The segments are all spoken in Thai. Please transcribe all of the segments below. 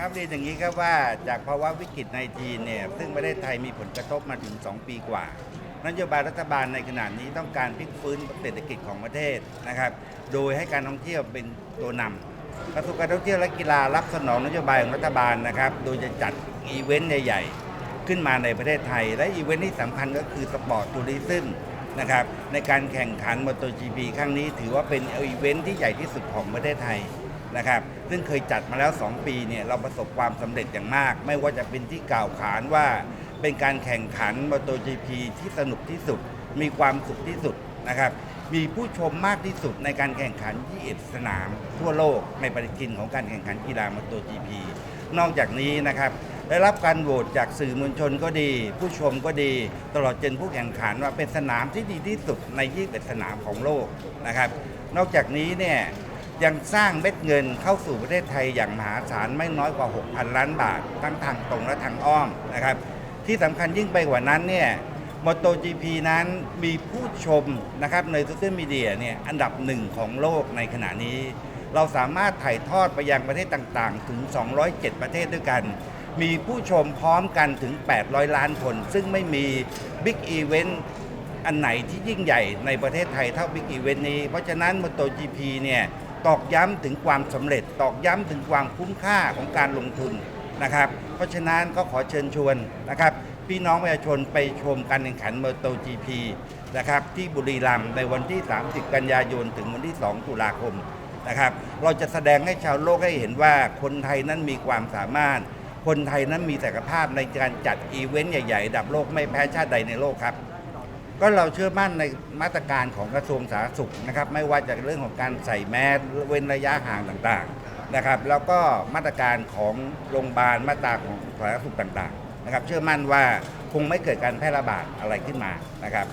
ครับเรียนอย่างนี้ครับว่าจากภาวะวิกฤตในจีนเนี่ยซึ่งประเทศไทยมีผลกระทบมาถึง 2 ปีกว่านโยบายรัฐบาลในขณะนี้ต้องการพลิกฟื้นเศรษฐกิจของประเทศนะครับ โดยให้การท่องเที่ยวเป็นตัวนำกระทรวงการท่องเที่ยวและกีฬารับสนองนโยบายของรัฐบาลนะครับ โดยจะจัดอีเวนต์ใหญ่ ๆ ขึ้นมาในประเทศไทย และอีเวนต์ที่สำคัญก็คือสปอร์ตทัวริซึมนะครับในการแข่งขันมอเตอร์จีพีครั้งนี้ถือว่าเป็นอีเวนต์ที่ใหญ่ที่สุดของประเทศไทย นะครับซึ่งเคยจัดมาแล้ว 2 ปีเนี่ยเราประสบความสำเร็จอย่างมาก ไม่ว่าจะเป็นที่กล่าวขานว่า เป็นการแข่งขันมอเตอร์จีพีที่สนุกที่สุด มีความสุขที่สุดนะครับมีผู้ชมมากที่สุดในการแข่งขัน21สนาม ทั่วโลกในปฏิทินของการแข่งขันกีฬามอเตอร์จีพีนอกจากนี้นะครับได้รับการโหวตจากสื่อมวลชนก็ดี ผู้ชมก็ดี ตลอดจนผู้แข่งขันว่าเป็นสนามที่ดีที่สุดใน21สนามของโลกนะครับ นอกจากนี้เนี่ย ยังสร้างเม็ดเงินเข้าสู่ประเทศไทยอย่างมหาศาลไม่น้อยกว่า 6,000 ล้านบาท ทั้งทางตรงและทางอ้อมนะครับ ที่สำคัญยิ่งไปกว่านั้นเนี่ยมอโต GP นั้นมีผู้ชมนะครับในโซเชียลมีเดียเนี่ยอันดับหนึ่งของโลกในขณะนี้ เราสามารถถ่ายทอดไปยังประเทศต่างๆ ถึง 207 ประเทศด้วยกัน มีผู้ชมพร้อมกันถึง 800 ล้านคน ซึ่งไม่มีบิ๊กอีเวนต์อันไหนที่ยิ่งใหญ่ในประเทศไทยเท่าบิ๊กอีเวนต์นี้ เพราะฉะนั้นมอโต GP เนี่ย ตอกย้ำถึงความสำเร็จ ตอกย้ำถึงความคุ้มค่าของการลงทุนนะครับ เพราะฉะนั้นก็ขอเชิญชวนนะครับ พี่น้องประชาชนไปชมการแข่งขันมอโต GP นะครับที่บุรีรัมย์ในวันที่ 30 กันยายนถึงวันที่ 2 ตุลาคมนะครับ เราจะแสดงให้ชาวโลกให้เห็นว่าคนไทยนั้นมีความสามารถ คนไทยนั้นมีศักยภาพในการจัดอีเวนต์ใหญ่ๆดับโลกไม่แพ้ชาติใดในโลกครับ ก็เราเชื่อมั่นในมาตรการของกระทรวงสาธารณสุขนะครับ ไม่ว่าจะเรื่องของการใส่แมสเว้นระยะห่างต่างๆนะครับ แล้วก็มาตรการของโรงพยาบาลมาตราของสาธารณสุขต่างๆนะครับ เชื่อมั่นว่าคงไม่เกิดการแพร่ระบาดอะไรขึ้นมานะครับ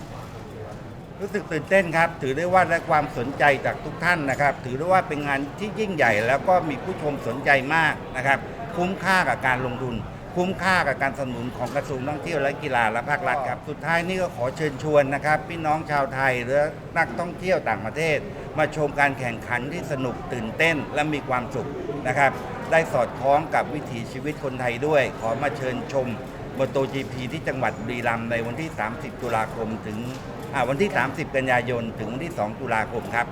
รู้สึกตื่นเต้นครับ ถือได้ว่าได้ความสนใจจากทุกท่านนะครับ ถือได้ว่าเป็นงานที่ยิ่งใหญ่ แล้วก็มีผู้ชมสนใจมากนะครับ คุ้มค่ากับการลงทุน คุ้มค่ากับการสนับสนุนของกระทรวงท่องเที่ยวและกีฬาและภาครัฐครับ สุดท้ายนี่ก็ขอเชิญชวนนะครับ พี่น้องชาวไทยหรือนักท่องเที่ยวต่างประเทศ มาชมการแข่งขันที่สนุกตื่นเต้นและมีความสุขนะครับ ได้สอดคล้องกับวิถีชีวิตคนไทยด้วย ขอมาเชิญชมมอโต GP ที่จังหวัดบุรีรัมย์ในวันที่ 30 ตุลาคมถึงวันที่ 30 กันยายน ถึงวันที่ 2 ตุลาคมครับ